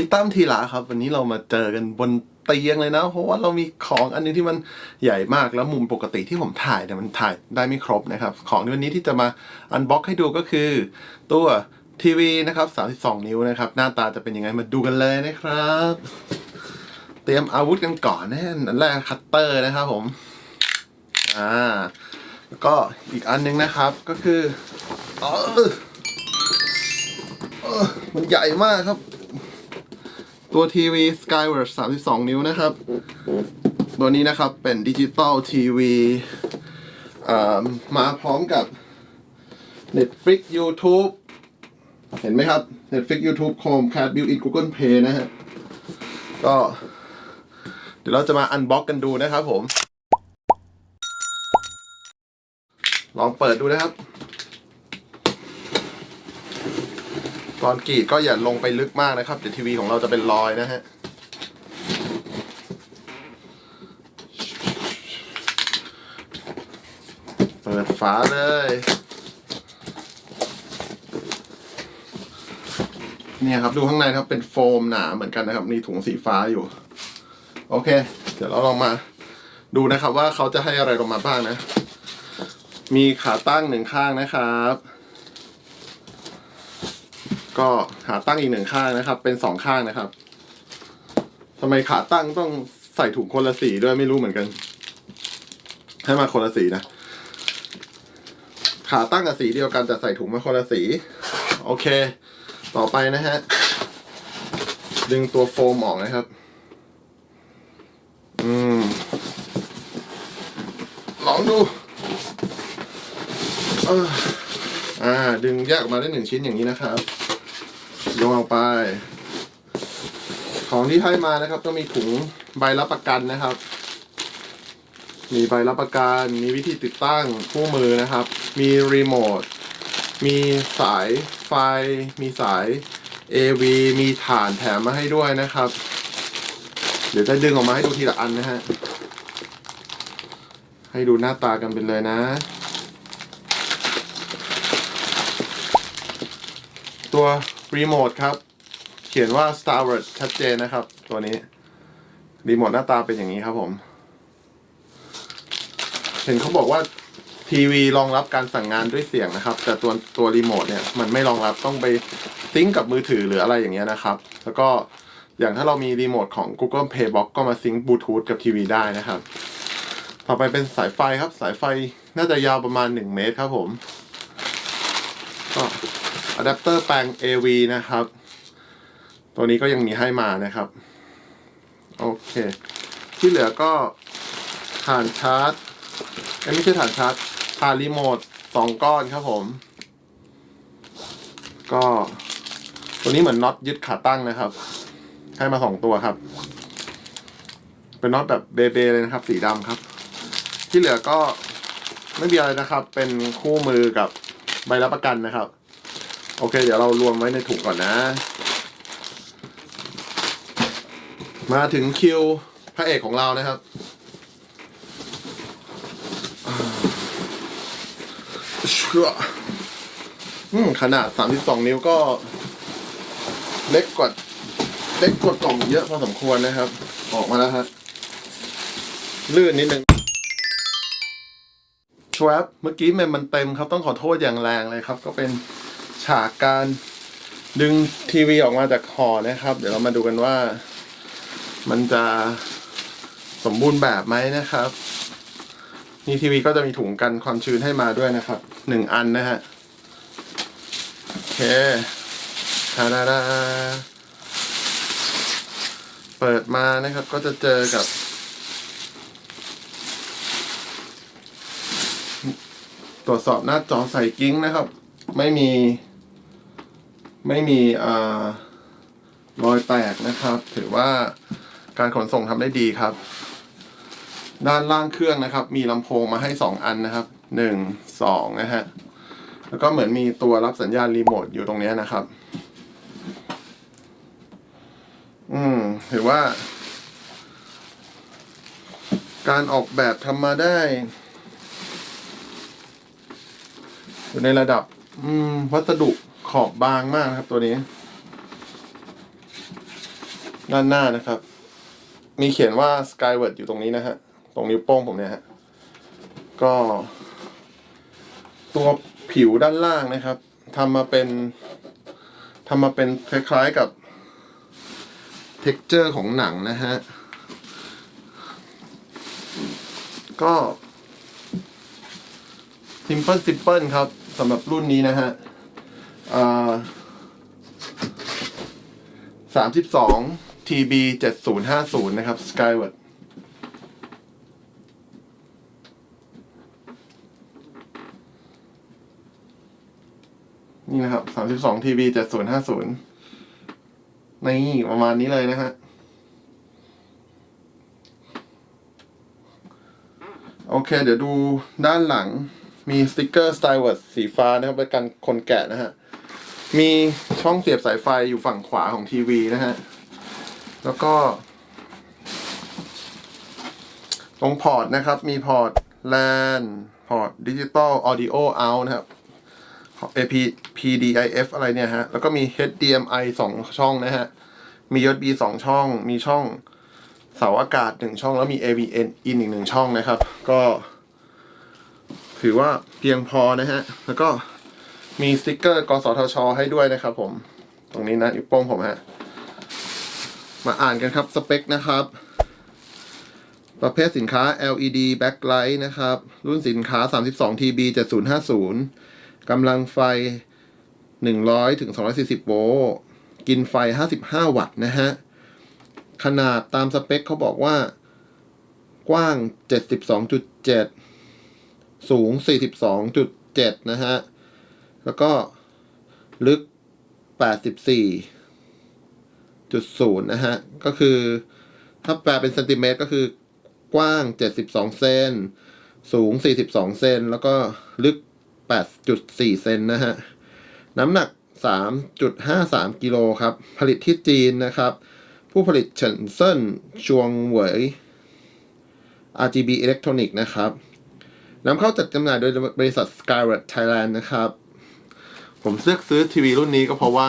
นี่ตั้มทีละครับ วันนี้เรามาเจอกันบนเตียงเลยนะ เพราะว่าเรามีของอันนึงที่มันใหญ่มากแล้วมุมปกติที่ผมถ่ายเนี่ยมันถ่ายได้ไม่ครบนะครับ ของในวันนี้ที่จะมาอันบ็อกให้ดูก็คือ ตัวทีวีนะครับ 32 นิ้วนะครับ หน้าตาจะเป็นยังไงมาดูกันเลยนะครับ เตรียมอาวุธกันก่อนแน่นอันแรกคัตเตอร์นะครับผมอ่าแล้วก็อีกอันหนึงนะครับก็คือเออเออมันใหญ่มากครับ ตัวทีวี Skyward 32 นิ้วนะครับ ตัวนี้นะครับเป็นดิจิตอลทีวีมาพร้อมกับ Netflix YouTube เห็นไหมครับ Netflix YouTube Chromecast Built-in Google Play นะฮะ ก็ เดี๋ยวเราจะมาอันบ็อกกันดูนะครับผม ลองเปิดดูนะครับ ตอนกรีดก็อย่าลงไปลึกมากนะครับเดี๋ยวทีวีของเราจะเป็นรอยนะฮะเปิดฝาเลย เนี่ยครับดูข้างในครับเป็นโฟมหนาเหมือนกันนะครับ มีถุงสีฟ้าอยู่ โอเค เดี๋ยวเราลองมาดูนะครับว่าเขาจะให้อะไรลงมาบ้างนะ มีขาตั้งหนึ่งข้างนะครับ ก็ขาตั้งอีกหนึ่งข้างนะครับ เป็นสองข้างนะครับทำไมขาตั้งต้องใส่ถุงคนละสีด้วยไม่รู้เหมือนกัน ให้มาคนละสีนะ ขาตั้งกับสีเดียวกันแต่ใส่ถุงมาคนละสี โอเค ต่อไปนะฮะ ดึงตัวโฟมออกนะครับ อืม ลองดู เอออ่า ดึงแยกออกมาได้หนึ่งชิ้นอย่างนี้นะครับ โยงออกไป ของที่ให้มานะครับต้องมีถุงใบรับประกันนะครับ มีใบรับประกัน มีวิธีติดตั้งคู่มือนะครับ มีรีโมท มีสายไฟ มีสาย AV มีฐานแถมมาให้ด้วยนะครับ เดี๋ยวจะดึงออกมาให้ดูทีละอันนะฮะ ให้ดูหน้าตากันเป็นเลยนะตัว รีโมทครับ เขียนว่า Star Wars ชัดเจนนะครับ ตัวนี้ รีโมทหน้าตาเป็นอย่างนี้ครับผม เห็นเขาบอกว่าทีวีรองรับการสั่งงานด้วยเสียงนะครับ แต่ตัวตัวรีโมทเนี่ยมันไม่รองรับต้องไปซิงก์กับมือถือหรืออะไรอย่างเงี้ยนะครับ แล้วก็อย่างถ้าเรามีรีโมทของ Google Play Box ก็มาซิงก์บลูทูธกับทีวีได้นะครับ ต่อไปเป็นสายไฟครับ สายไฟน่าจะยาวประมาณ 1 เมตรครับผมก็ อะแดปเตอร์แปลง AV นะครับ ตัวนี้ก็ยังมีให้มานะครับ โอเค ที่เหลือก็ฐานชาร์จไม่ใช่ฐานชาร์จฐานรีโมทสองก้อนครับผม ก็ตัวนี้เหมือนน็อตยึดขาตั้งนะครับ ให้มาสองตัวครับ เป็นน็อตแบบเบเบเลยนะครับ สีดำครับ ที่เหลือก็ไม่มีอะไรนะครับ เป็นคู่มือกับใบรับประกันนะครับ โอเค เดี๋ยวเรารวมไว้ในถุงก่อนนะ มาถึงคิวพระเอกของเรานะครับเชื่ออืมขนาด 32 นิ้วก็ เล็กกว่าเล็กกว่ากล่องเยอะพอสมควรนะครับ ออกมาแล้วฮะลื่นนิดนึงชวบเมื่อกี้มันมันเต็มครับต้องขอโทษอย่างแรงเลยครับ ก็เป็น ฉากการดึงทีวีออกมาจากห่อนะครับ เดี๋ยวเรามาดูกันว่า มันจะสมบูรณ์แบบไหมนะครับ นี่ทีวีก็จะมีถุงกันความชื้นให้มาด้วยนะครับหนึ่งอันนะฮะโอเคทาดาดาเปิดมานะครับก็จะเจอกับ ตรวจสอบหน้าจอใส่กิ้งนะครับ ไม่มี ไม่มีอรอยแตกนะครับ ถือว่าการขนส่งทำได้ดีครับ ด้านล่างเครื่องนะครับ มีลำโพงมาให้สองอันนะครับหนึ่งสองนะฮะ แล้วก็เหมือนมีตัวรับสัญญาณรีโมทอยู่ตรงนี้นะครับ อืม ถือว่า การออกแบบทำมาได้ อยู่ในระดับ อืม วัสดุ ขอบบางมากนะครับตัวนี้ ด้านหน้านะครับ มีเขียนว่า Skyward อยู่ตรงนี้นะฮะ ตรงนิ้วโป้งผมเนี่ยฮะ ก็ ตัวผิวด้านล่างนะครับทำมาเป็นทำมาเป็นคล้ายๆกับ texture ของหนังนะฮะ ก็ simple simple ครับสำหรับรุ่นนี้นะฮะ สามสิบสองทีบีเจ็ดศูนย์ห้าศูนย์นะครับสกายเวิร์ดนี่นะครับสามสิบสองทีบีเจ็ดศูนย์ห้าศูนย์นี่ประมาณนี้เลยนะฮะ โอเค เดี๋ยวดูด้านหลังมีสติกเกอร์สไตล์วิร์ดสีฟ้านะครับเป็นการคนแกะนะฮะ มีช่องเสียบสายไฟอยู่ฝั่งขวาของทีวีนะฮะ แล้วก็ ตรงพอร์ตนะครับ มีพอร์ต LAN พอร์ตดิจิตอลออดิโอเอานะครับ AP PDIF อะไรเนี่ยฮะ แล้วก็มี HDMI สองช่องนะฮะ มี USB สองช่อง มีช่องเสาอากาศหนึ่งช่อง แล้วมี AVN in อีกหนึ่งช่องนะครับ ก็ ถือว่าเพียงพอนะฮะ แล้วก็ มีสติกเกอร์กสทช ให้ด้วยนะครับผม ตรงนี้นะนิ้วโป้งผมฮะ มาอ่านกันครับ สเปคนะครับ ประเภทสินค้า LED backlight นะครับ รุ่นสินค้า 32 TB 7050กำลังไฟ 100ถึง240 โวลต์กินไฟ 55 วัตต์นะฮะ ขนาดตามสเปคเขาบอกว่ากว้าง 72.7 สูง 42.7 นะฮะ แล้วก็ลึก 84.0 นะฮะ ก็คือ ถ้าแปลเป็นเซนติเมตรก็คือกว้าง 72 เซน สูง 42 เซน แล้วก็ลึก 8.4 เซนนะฮะ น้ำหนัก 3.53 กิโลครับ ผลิตที่จีนนะครับ ผู้ผลิตเฉินเซินชวงเหวย RGB Electronic นะครับนำเข้าจัดจำหน่ายโดยบริษัท Skyward Thailand นะครับ ผมเลือกซื้อทีวีรุ่นนี้ก็เพราะว่า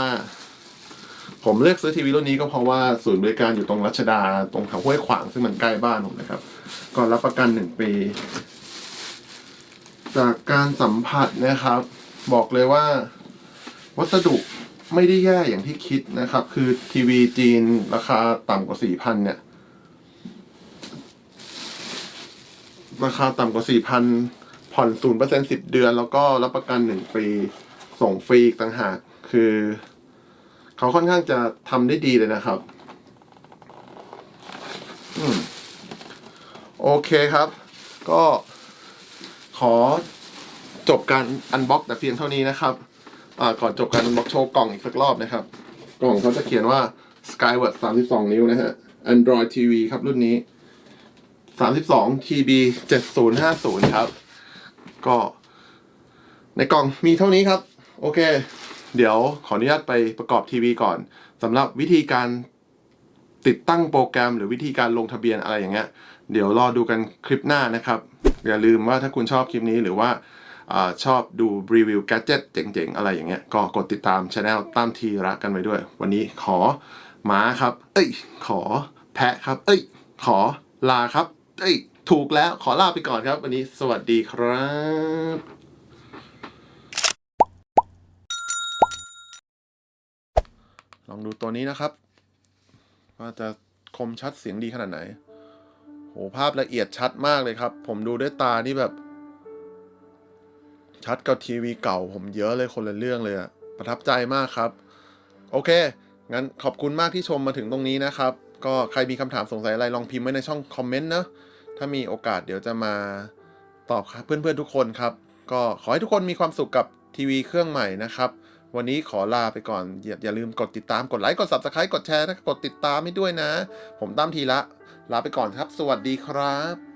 ผมเลือกซื้อทีวีรุ่นนี้ก็เพราะว่าศูนย์บริการอยู่ตรงรัชดา ตรงแถวห้วยขวางซึ่งมันใกล้บ้านผมนะครับก่อนรับประกันหนึ่งปี จากการสัมผัสนะครับ บอกเลยว่า วัสดุไม่ได้แย่อย่างที่คิดนะครับ คือทีวีจีนราคาต่ำกว่าสี่พันเนี่ย ราคาต่ำกว่าสี่พันผ่อนศูนย์เปอร์เซ็นสิบเดือน แล้วก็รับประกันหนึ่งปี ส่งฟรีอีกต่างหาก คือเขาค่อนข้างจะทำได้ดีเลยนะครับ อืม โอเคครับ ก็ขอจบการอันบ็อกแต่เพียงเท่านี้นะครับ อ่า ก่อนจบการอันบ็อกโชว์กล่องอีกสักรอบนะครับ กล่องเขาจะเขียนว่า Skyward 32 นิ้วนะฮะ Android TV ครับรุ่นนี้ 32 TB 7050 ครับ ก็ในกล่องมีเท่านี้ครับ โอเค เดี๋ยวขออนุญาตไปประกอบทีวีก่อนสำหรับวิธีการติดตั้งโปรแกรมหรือวิธีการลงทะเบียนอะไรอย่างเงี้ย เดี๋ยวรอดูกันคลิปหน้านะครับ อย่าลืมว่าถ้าคุณชอบคลิปนี้หรือว่าอชอบดูรีวิวแกดเจิตเจ๋งๆ อะไรอย่างเงี้ย ก็กดติดตามช anel ตามทีระกันไว้ด้วย วันนี้ขอหมาครับ เอ้ย ขอแพะครับ เอ้ย ขอลาครับ เอ้ย ถูกแล้วขอลาไปก่อนครับ วันนี้สวัสดีครับ ลองดูตัวนี้นะครับ ว่าจะคมชัดเสียงดีขนาดไหน โหภาพละเอียดชัดมากเลยครับ ผมดูด้วยตานี่แบบ ชัดกับทีวีเก่า ผมเยอะเลยคนละเรื่องเลยอะประทับใจมากครับ โอเค งั้นขอบคุณมากที่ชมมาถึงตรงนี้นะครับ ก็ใครมีคำถามสงสัยอะไรลองพิมพ์ไว้ในช่องคอมเมนต์นะถ้ามีโอกาสเดี๋ยวจะมาตอบครับเพื่อนๆทุกคนครับ ก็ขอให้ทุกคนมีความสุขกับทีวีเครื่องใหม่นะครับ วันนี้ขอลาไปก่อน อย่าอย่าลืมกดติดตามกดไลค์กด subscribe กดแชร์นะกดติดตามให้ด้วยนะ ผมตั้มทีละ ลาไปก่อนครับ สวัสดีครับ